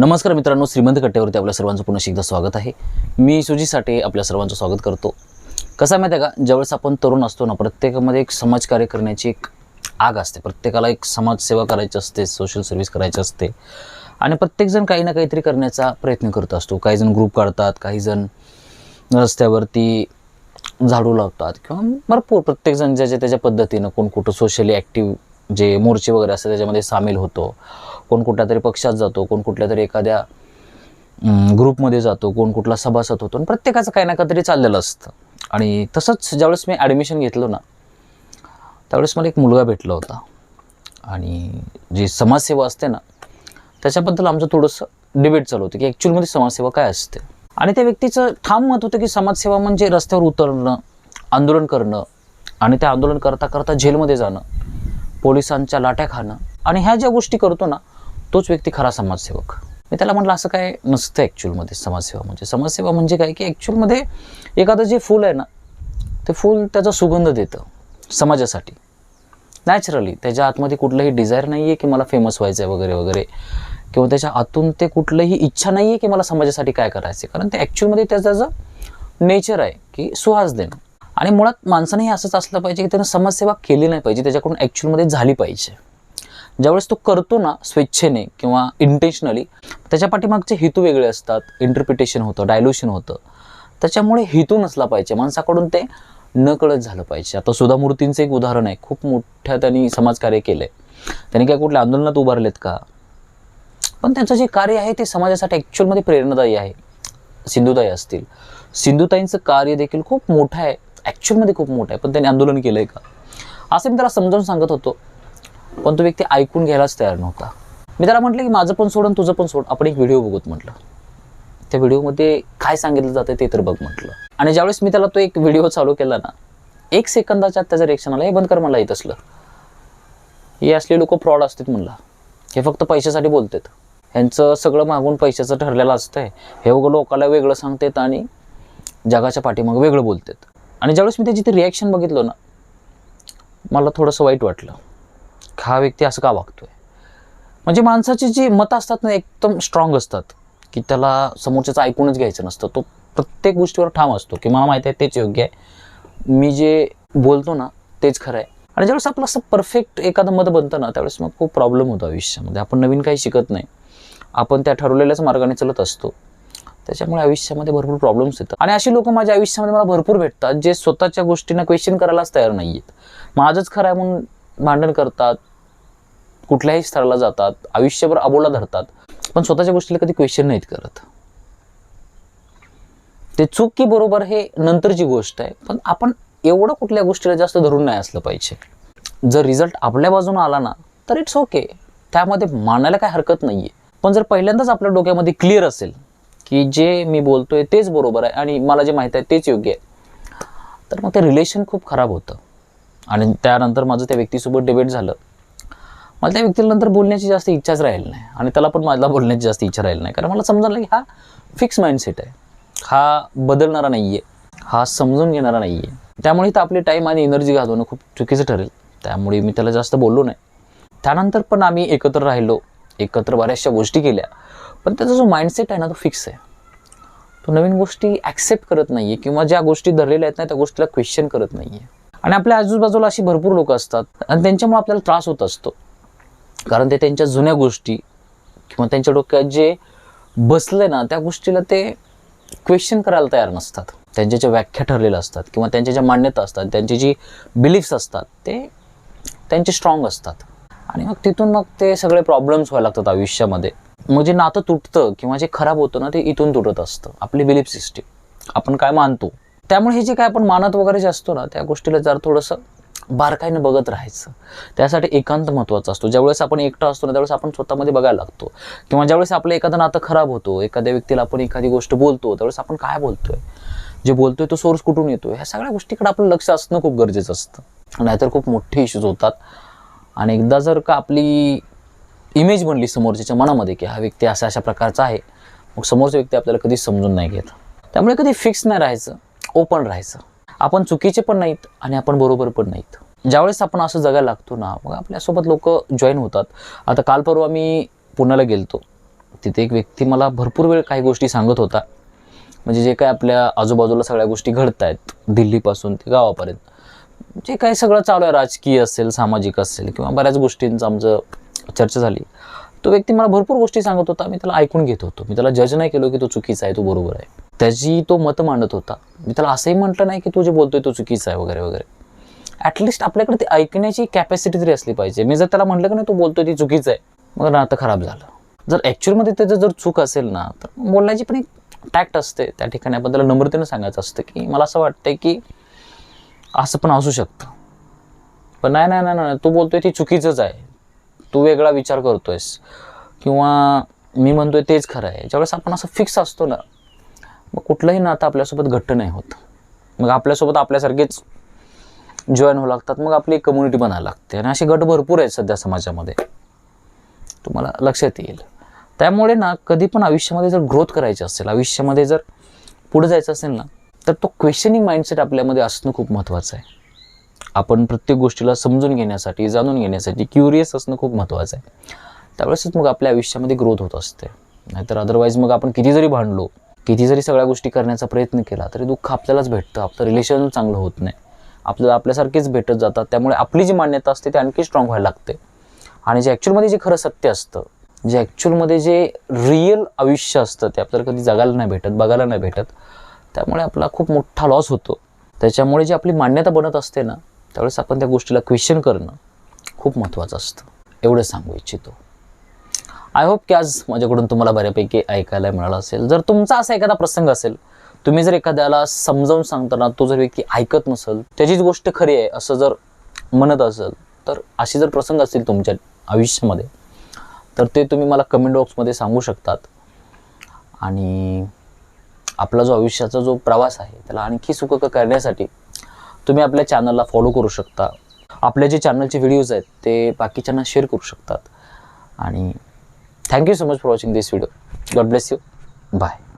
नमस्कार मित्रांनो श्रीमंत कट्ट्यावरती आपल्या सर्वांचं पुन्हा एकदा स्वागत आहे. मी सुजी साठे आपल्या सर्वांचं स्वागत करतो. कसं आहे माहिती आहे का? ज्यावेळेस आपण तरुण असतो ना प्रत्येकामध्ये एक समाजकार्य करण्याची एक आग असते. प्रत्येकाला एक समाजसेवा करायची असते सोशल सर्व्हिस करायची असते. आणि प्रत्येकजण काही ना काहीतरी करण्याचा प्रयत्न करत असतो. काही जण ग्रुप काढतात काही जण रस्त्यावरती झाडू लावतात किंवा भरपूर प्रत्येकजण ज्याच्या त्याच्या पद्धतीनं कोण कुठं सोशली ॲक्टिव्ह जे मोर्चे वगैरे असतात त्याच्यामध्ये सामील होतो. कोण कुठल्या तरी पक्षात जातो कोण कुठल्या तरी एखाद्या ग्रुपमध्ये जातो कोण कुठला सभासद होतो. आणि प्रत्येकाचं काही ना काहीतरी चाललेलं असतं. आणि तसंच ज्यावेळेस मी ॲडमिशन घेतलं ना त्यावेळेस मला एक मुलगा भेटला होता. आणि जी समाजसेवा असते ना त्याच्याबद्दल आमचं थोडंसं डिबेट चालू होतं की ॲक्च्युअलमध्ये समाजसेवा काय असते. आणि त्या व्यक्तीचं ठाम मत होतं की समाजसेवा म्हणजे रस्त्यावर उतरणं आंदोलन करणं आणि ते आंदोलन करता करता जेलमध्ये जाणं पोलिसांच्या लाट्या खाणं. आणि ह्या ज्या गोष्टी करतो ना तोच व्यक्ती खरा समाजसेवक. मी त्याला म्हटलं असं काय नसतं ॲक्च्युअलमध्ये समाजसेवा म्हणजे. समाजसेवा म्हणजे काय की ॲक्च्युअलमध्ये एखादं जे फूल आहे ना ते फूल त्याचा सुगंध देतं समाजासाठी. नॅचरली त्याच्या आतमध्ये कुठलंही डिझायर नाही आहे की मला फेमस व्हायचं आहे वगैरे वगैरे. किंवा त्याच्या आतून ते कुठलंही इच्छा नाही आहे की मला समाजासाठी काय करायचं आहे कारण ते ॲक्च्युअलमध्ये त्याचं नेचर आहे की सुहास देणं. आणि मुळात माणसानेही असंच असलं पाहिजे की त्यानं समाजसेवा केली नाही पाहिजे त्याच्याकडून ॲक्च्युअलमध्ये झाली पाहिजे. ज्यावेळेस तो करतो ना स्वेच्छेने किंवा इंटेन्शनली त्याच्या पाठीमागचे हेतू वेगळे असतात. इंटरप्रिटेशन होतं डायल्युशन होतं. त्याच्यामुळे हेतू नसला पाहिजे. माणसाकडून ते नकळत झालं पाहिजे. आता सुधा मूर्तींचं एक उदाहरण आहे. खूप मोठ्या त्यांनी समाजकार्य केलं आहे त्यांनी काय कुठल्या आंदोलनात उभारलेत का? पण त्यांचं जे कार्य आहे ते समाजासाठी ॲक्च्युअलमध्ये प्रेरणादायी आहे. सिंधुताई असतील. सिंधुताईंचं कार्य देखील खूप मोठं आहे. ॲक्च्युअलमध्ये खूप मोठं आहे. पण त्यांनी आंदोलन केलं आहे का? असं मी त्याला समजावून सांगत होतो. पण तो व्यक्ती ऐकून घ्यायलाच तयार नव्हता. मी त्याला म्हटलं की माझं पण सोड आणि तुझं पण सोड. आपण एक व्हिडिओ बघूत म्हटलं. त्या व्हिडिओमध्ये काय सांगितलं जातं ते तर बघ म्हटलं. आणि ज्यावेळेस मी त्याला तो एक व्हिडिओ चालू केला ना एक सेकंदाच्या आत त्याचं रिएक्शन आलं. हे बंद कर मला येत असलं. हे असले लोक फ्रॉड असतात म्हणला. हे फक्त पैशासाठी बोलतात. ह्यांचं सगळं मागून पैशाचं ठरलेलं असतंय. हे उगं लोकाला वेगळं सांगतात आणि जगाच्या पाठीमाग वेगळं बोलतात. आणि ज्यावेळेस मी त्याची ते रिॲक्शन बघितलं ना मला थोडंसं वाईट वाटलं. हा व्यक्ती असं का वागतोय? म्हणजे माणसाची जी मतं असतात ना एकदम स्ट्रॉंग असतात. की त्याला समोरच्याचं ऐकूनच घ्यायचं नसतं. तो प्रत्येक गोष्टीवर ठाम असतो. की मला माहिती आहे तेच योग्य आहे. मी जे बोलतो ना तेच खरं आहे. आणि ज्यावेळेस आपलं असं परफेक्ट एखादं मत बनतं ना त्यावेळेस मग खूप प्रॉब्लेम होतो आयुष्यामध्ये. आपण नवीन काही शिकत नाही. आपण त्या ठरवलेल्याच मार्गाने चालत असतो. त्याच्यामुळे आयुष्यामध्ये भरपूर प्रॉब्लेम्स येतात. आणि अशी लोक माझ्या आयुष्यामध्ये मला भरपूर भेटतात जे स्वतःच्या गोष्टींना क्वेश्चन करायलाच तयार नाही आहेत माझंच खरं आहे म्हणून भांडण करतात कुठल्याही स्थळाला जातात आयुष्यभर अबोला धरतात पण स्वतःच्या गोष्टीला कधी क्वेश्चन नाहीत करत. ते चूक की बरोबर हे नंतरची गोष्ट आहे पण आपण एवढं कुठल्या गोष्टीला जास्त धरून नाही असलं पाहिजे. जर रिझल्ट आपल्या बाजूने आला ना तर इट्स ओके त्यामध्ये मानायला काय हरकत नाही आहे पण जर पहिल्यांदाच आपल्या डोक्यामध्ये क्लिअर असेल की जे मी बोलतोय तेच बरोबर आहे आणि मला जे माहीत आहे तेच योग्य आहे तर मग ते रिलेशन खूप खराब होतं. आणि त्यानंतर माझं त्या व्यक्तीसोबत डिबेट झालं. मला त्या व्यक्तीला नंतर बोलण्याची जास्त इच्छाच राहील नाही. आणि त्याला पण मला बोलण्याची जास्त इच्छा राहील नाही. कारण मला समजायला की हा फिक्स माइंडसेट आहे. हा बदलणारा नाही आहे हा समजून घेणारा नाही आहे त्यामुळे तर आपली टाईम आणि एनर्जी घालवणं खूप चुकीचं ठरेल. त्यामुळे मी त्याला जास्त बोललो नाही. त्यानंतर पण आम्ही एकत्र राहिलो. एकत्र बऱ्याचशा गोष्टी केल्या. पण त्याचा जो माइंडसेट आहे ना तो फिक्स आहे. तो नवीन गोष्टी ॲक्सेप्ट करत नाही आहे किंवा ज्या गोष्टी धरलेल्या आहेत ना त्या गोष्टीला क्वेश्चन करत नाही आहे आणि आपल्या आजूबाजूला अशी भरपूर लोक असतात. आणि त्यांच्यामुळे आपल्याला त्रास होत असतो. कारण ते त्यांच्या जुन्या गोष्टी किंवा त्यांच्या डोक्यात जे बसले ना त्या गोष्टीला ते क्वेश्चन करायला तयार नसतात. त्यांच्या ज्या व्याख्या ठरलेल्या असतात किंवा त्यांच्या ज्या मान्यता असतात त्यांची जी बिलीफ्स असतात ते त्यांचे स्ट्रॉंग असतात. आणि मग तिथून मग ते सगळे प्रॉब्लेम्स व्हायला लागतात आयुष्यामध्ये. मग जे नातं तुटतं किंवा जे खराब होतं ना ते इथून तुटत असतं. आपली बिलीफ सिस्टीम आपण काय मानतो? त्यामुळे हे जे काय आपण मानत वगैरे जे असतो ना त्या गोष्टीला जर थोडंसं बारकाईनं बघत राहायचं. त्यासाठी एकांत महत्त्वाचा असतो. ज्यावेळेस आपण एकटा असतो ना त्यावेळेस आपण स्वतःमध्ये बघायला लागतो. किंवा ज्यावेळेस आपलं एखादं नातं खराब होतो एखाद्या व्यक्तीला आपण एखादी गोष्ट बोलतो त्यावेळेस आपण काय बोलतोय? जे बोलतोय तो सोर्स कुठून येतो ह्या सगळ्या गोष्टीकडे आपलं लक्ष असणं खूप गरजेचं असतं. नाहीतर खूप मोठे इश्यूज होतात. आणि एकदा जर का आपली इमेज बनली समोरच्याच्या मनामध्ये की हा व्यक्ती असा अशा प्रकारचा आहे मग समोरचा व्यक्ती आपल्याला कधी समजून नाही घेत. त्यामुळे कधी फिक्स नाही राहायचं. ओपन राहायचं. आपण चुकीचे पण नाहीत आणि आपण बरोबर पण नाहीत. ज्यावेळेस आपण असं जगायला लागतो ना मग आपल्यासोबत लोक जॉईन होतात. आता काल परवा मी पुण्याला गेलतो. तिथे एक व्यक्ती मला भरपूर वेळ काही गोष्टी सांगत होता. म्हणजे जे काय आपल्या आजूबाजूला सगळ्या गोष्टी घडत आहेत दिल्लीपासून ते गावापर्यंत. जे काही सगळं चालू आहे राजकीय असेल सामाजिक असेल किंवा बऱ्याच गोष्टींचं आमचं चर्चा झाली. तो व्यक्ती मला भरपूर गोष्टी सांगत होता. मी त्याला ऐकून घेत होतो. मी त्याला जज नाही केलो की तो चुकीचा आहे तो बरोबर आहे. त्याची तो मतं मांडत होता. मी त्याला असंही म्हटलं नाही की तू जे बोलतोय तो चुकीचा आहे वगैरे वगैरे. ॲटलिस्ट आपल्याकडे ते ऐकण्याची कॅपॅसिटी तरी असली पाहिजे. मी जर त्याला म्हटलं की नाही तू बोलतोय ती चुकीचं आहे. मग नातं खराब झालं. जर ॲक्च्युअलमध्ये त्याचं जर चूक असेल ना तर बोलण्याची पण एक टॅक्ट असते. त्या ठिकाणी आपण त्याला नम्रतेनं सांगायचं असतं की मला असं वाटतंय की असं पण असू शकतं. पण नाही नाही नाही नाही तू बोलतोय ती चुकीचंच आहे. तू वेगळा विचार करतोयस. किंवा मी म्हणतोय तेच खरं आहे. ज्यावेळेस आपण असं फिक्स असतो ना मग कुठलंही नातं आपल्यासोबत घट्ट नाही होत. मग आपल्यासोबत आपल्यासारखेच जॉईन होऊ लागतात मग आपली कम्युनिटी बनायला लागते. आणि असे गट भरपूर आहेत सध्या समाजामध्ये. तुम्हाला लक्षात येईल. त्यामुळे ना कधी पण आयुष्यामध्ये जर ग्रोथ करायची असेल आयुष्यामध्ये जर पुढे जायचं असेल ना तर तो क्वेश्चनिंग माइंडसेट आपल्यामध्ये असणं खूप महत्त्वाचं आहे. आपण प्रत्येक गोष्टीला समजून घेण्यासाठी जाणून घेण्यासाठी क्युरियस असणं खूप महत्त्वाचं आहे. त्यावेळेसच मग आपल्या आयुष्यामध्ये ग्रोथ होत असते. नाहीतर अदरवाईज मग आपण किती जरी भांडलो किती जरी सगळ्या गोष्टी करण्याचा प्रयत्न केला तरी दुःख आपल्यालाच भेटतं. आपलं रिलेशन चांगलं होत नाही. आपल्याला आपल्यासारखेच भेटत जातात. त्यामुळे आपली जी मान्यता असते ती आणखी स्ट्रॉंग व्हायला लागते. आणि जे ॲक्च्युअलमध्ये जे खरं सत्य असतं जे ॲक्च्युअलमध्ये जे रिअल आयुष्य असतं ते आपल्याला कधी जगायला नाही भेटत बघायला नाही भेटत. त्यामुळे आपला खूप मोठा लॉस होतो. त्याच्यामुळे जी आपली मान्यता बनत असते ना त्यावेळेस आपण त्या गोष्टीला क्वेश्चन करणं खूप महत्त्वाचं असतं. एवढं सांगू इच्छितो. आय होप की आज माझ्याकडून तुम्हाला बऱ्यापैकी ऐकायला मिळालं असेल. जर तुमचा असा एखादा प्रसंग असेल तुम्ही जर एखाद्याला समजावून सांगताना तो जर व्यक्ती ऐकत नसेल त्याचीच गोष्ट खरी आहे असं जर म्हणत असेल तर असे जर प्रसंग असतील तुमच्या आयुष्यामध्ये तर ते तुम्ही मला कमेंट बॉक्समध्ये सांगू शकतात. आणि आपला जो आयुष्याचा जो प्रवास आहे त्याला आणखी सुखक करण्यासाठी तुम्ही आपल्या चॅनलला फॉलो करू शकता. आपल्या जे चॅनलचे व्हिडिओज आहेत ते बाकीच्यांना शेअर करू शकतात. आणि Thank you so much for watching this video. God bless you. Bye.